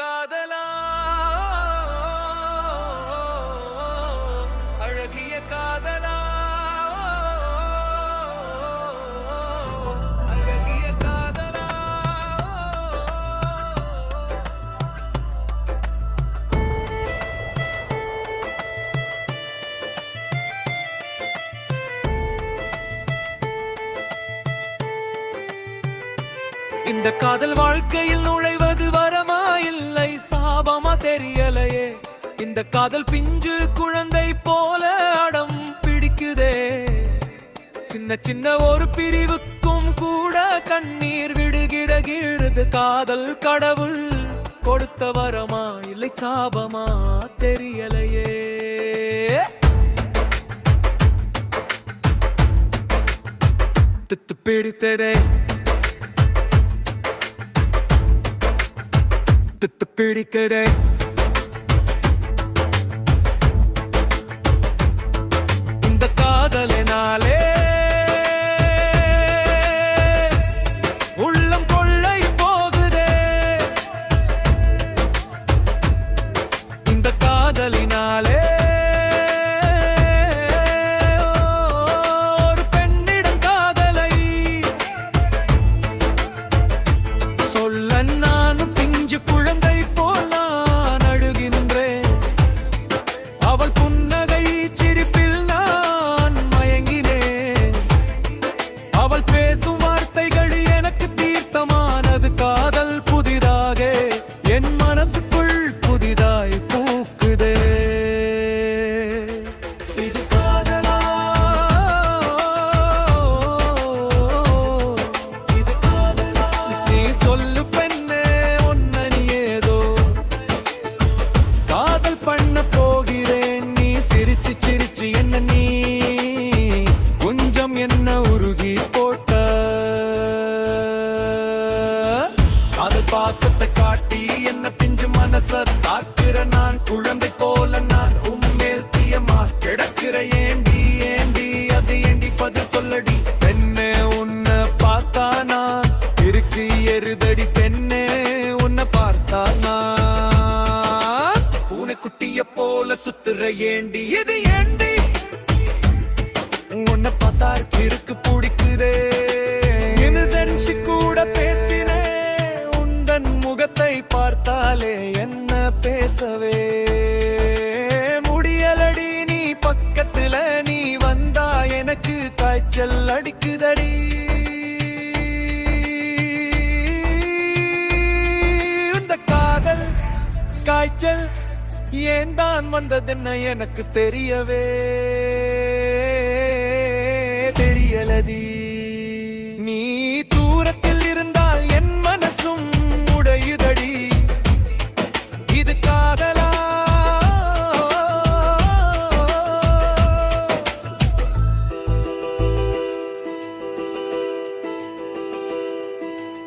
காதலா. அழகிய காதலா. அழகிய காதலா. இந்த காதல் வாழ்க்கையில் நுழைவது வரமா? சாபமா தெரியலையே. இந்த காதல் பிஞ்சு குழந்தை போல அடம் பிடிக்குதே. சின்ன சின்ன ஒரு பிரிவுக்கும் கூட கண்ணீர் விடுகிடகிடுது காதல் கடவுள் கொடுத்த வரமா இல்லை சாபமா தெரியலையே. பிடித்ததே. தித்து சுத்துற ஏண்டி இது ஏண்டி? உன்னை பார்த்தா இருக்கு பிடிக்குதே. இது தெரிஞ்சு கூட பேசினே. உந்தன் முகத்தை பார்த்தாலே என்ன பேசவே? முடியலடி நீ பக்கத்துல நீ வந்தா எனக்கு காய்ச்சல் அடிக்குதடி. இந்த காதல் காய்ச்சல் ஏன் தான் வந்ததென்ன எனக்கு தெரியவே தெரியலதி நீ தூரத்தில் இருந்தால் என் மனசும் உடையுதடி. இது காதலா?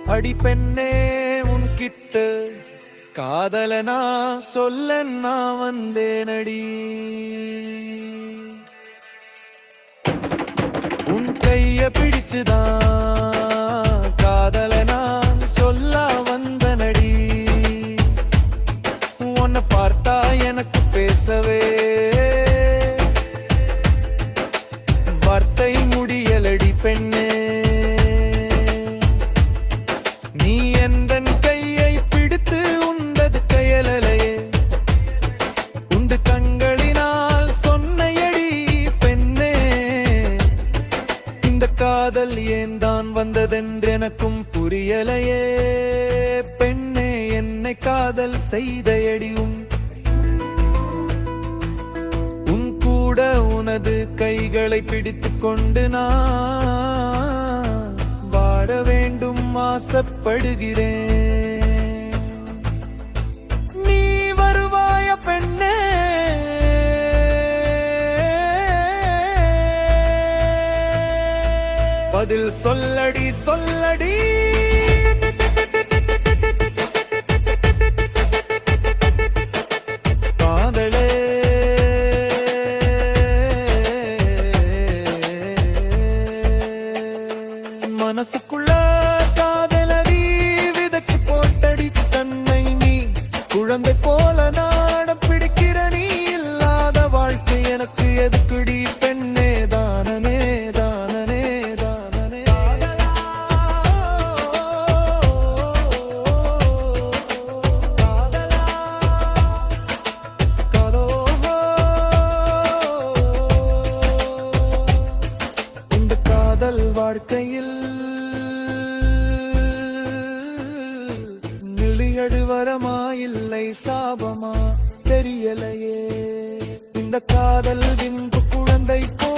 அடி பெண்ணே உன்கிட்ட காதலனா சொல்ல நான் வந்தேனடி. உன் கைய பிடிச்சுதான் காதல் ஏன் தான் வந்ததென்று எனக்கும் புரியலையே. பெண்ணே என்னை காதல் செய்தையடியும். உன் கூட உனது கைகளை பிடித்துக் கொண்டு நான் வாழ வேண்டும் ஆசைப்படுகிறேன். சொல்லடி. நிழடு வரமா இல்லை சாபமா தெரியலையே. இந்த காதல் விந்து குழந்தை போ